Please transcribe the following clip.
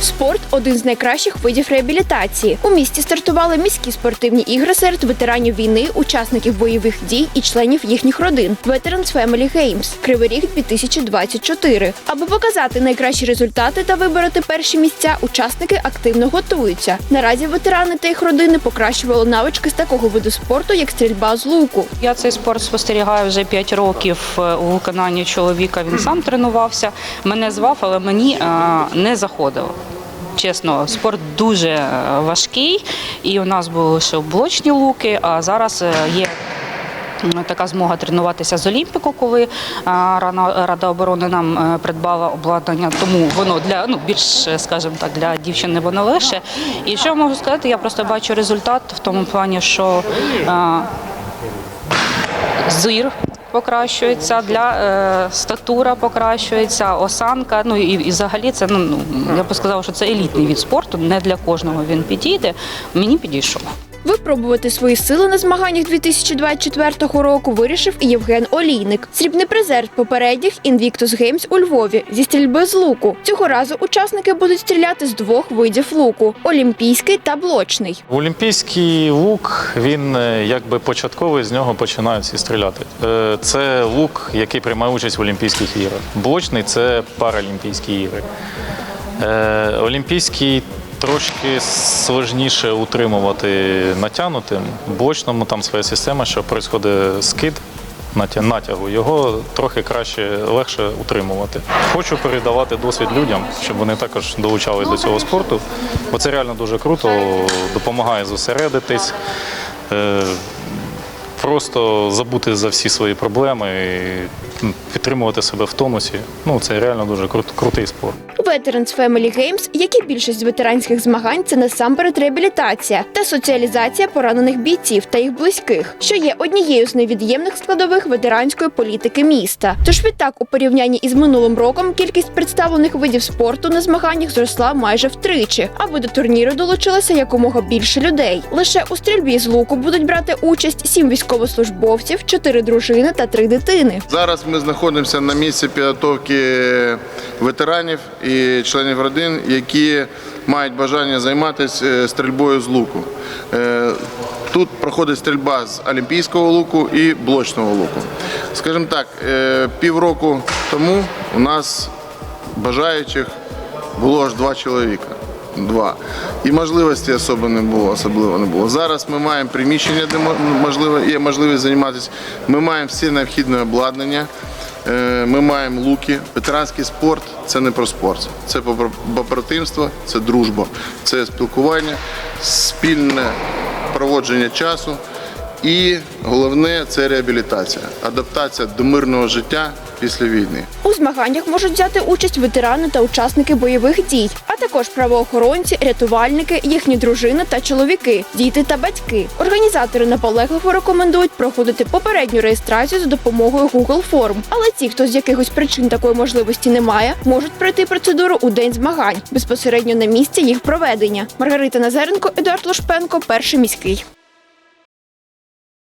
Спорт один з найкращих видів реабілітації. У місті стартували міські спортивні ігри серед ветеранів війни, учасників бойових дій і членів їхніх родин. Veterans Family Games Кривий Ріг 2024. Аби показати найкращі результати та вибороти перші місця, учасники активно готуються. Наразі ветерани та їх родини покращували навички з такого виду спорту, як стрільба з луку. Я цей спорт спостерігаю вже 5 років е, у виконанні чоловіка. Він сам тренувався. Мене звав, але мені е, не заходило. Чесно, спорт дуже е, важкий, і у нас були лише блочні луки, а зараз е, є. Така змога тренуватися з Олімпіку, коли е, Рада оборони нам придбала обладнання, тому воно для ну більш, скажімо так, для дівчини воно легше. І що я можу сказати, я просто бачу результат в тому плані, що е, зир покращується, для е, статура покращується, осанка. Ну і, і взагалі це ну, ну я б сказала, що це елітний від спорту. Не для кожного він підійде. Мені підійшов. Випробувати свої сили на змаганнях 2024 року вирішив і Євген Олійник, срібний призер попередніх Invictus Games у Львові зі стрільби з луку. Цього разу учасники будуть стріляти з двох видів луку: олімпійський та блочний. Олімпійський лук, він е, якби початковий, з нього починають всі стріляти. Е, Це лук, який приймає участь в Олімпійських іграх. Блочний це паралімпійські ігри. Е, Олімпійський трошки сложніше утримувати натягнутим. В блочному там своя система, що відбувається скид натягу, його трохи краще, легше утримувати. Хочу передавати досвід людям, щоб вони також долучались до цього спорту, бо це реально дуже круто, допомагає зосередитись, е, просто забути за всі свої проблеми підтримувати себе в тонусі. Ну, це реально дуже крут- крутий спорт. Veterans Family Games, як і більшість ветеранських змагань, це насамперед реабілітація та соціалізація поранених бійців та їх близьких, що є однією з невід'ємних складових ветеранської політики міста. Тож відтак, у порівнянні із минулим роком, кількість представлених видів спорту на змаганнях зросла майже втричі, аби до турніру долучилося якомога більше людей. Лише у стрільбі з луку будуть брати участь сім військовослужбовців, чотири дружини та три дитини. Зараз ми знаходимося на місці підготовки ветеранів і членів родин, які мають бажання займатися е, стрільбою з луку. Е, Тут проходить стрільба з олімпійського луку і блочного луку. Скажімо так, е, півроку тому у нас бажаючих було аж два чоловіка. Два. І можливості особо не було, особливо не було. Зараз ми маємо приміщення, де можливо, є можливість займатися. Ми маємо всі необхідне обладнання. Е, Ми маємо луки. Ветеранський спорт це не про спорт. Це побратимство, це дружба, це спілкування, спільне проводження часу. І головне це реабілітація, адаптація до мирного життя після війни. У змаганнях можуть взяти участь ветерани та учасники бойових дій, а також правоохоронці, рятувальники, їхні дружини та чоловіки, діти та батьки. Організатори наполегливо рекомендують проходити попередню реєстрацію за допомогою Google Форм. Але ті, хто з якихось причин такої можливості не має, можуть пройти процедуру у день змагань безпосередньо на місці їх проведення. Маргарита Назаренко, Едуард Лушпенко, перший міський.